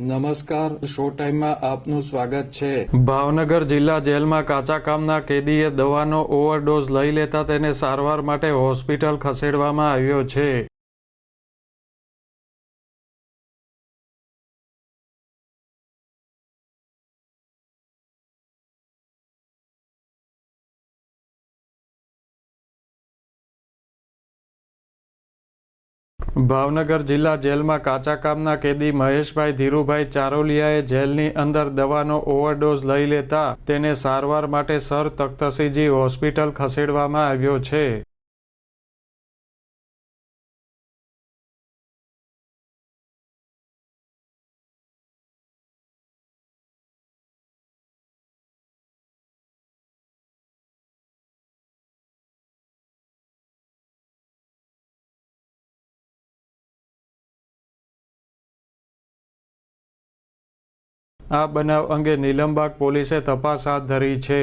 નમસ્કાર શો ટાઈમમાં આપનું સ્વાગત છે. ભાવનગર જિલ્લા જેલમાં કાચા કામના કેદીએ દવાનો ઓવરડોઝ લઈ લેતા તેને સારવાર માટે હોસ્પિટલ ખસેડવામાં આવ્યો છે. ભાવનગર જિલ્લા જેલમાં કાચા કામના કેદી મહેશભાઈ ધીરુભાઈ ચારોલિયાએ જેલની અંદર દવાનો ઓવરડોઝ લઈ લેતા તેને સારવાર માટે સર તખ્તસિંહજી હોસ્પિટલ ખસેડવામાં આવ્યો છે. આ બનાવ અંગે નીલમબાગ પોલીસે તપાસ હાથ ધરી છે.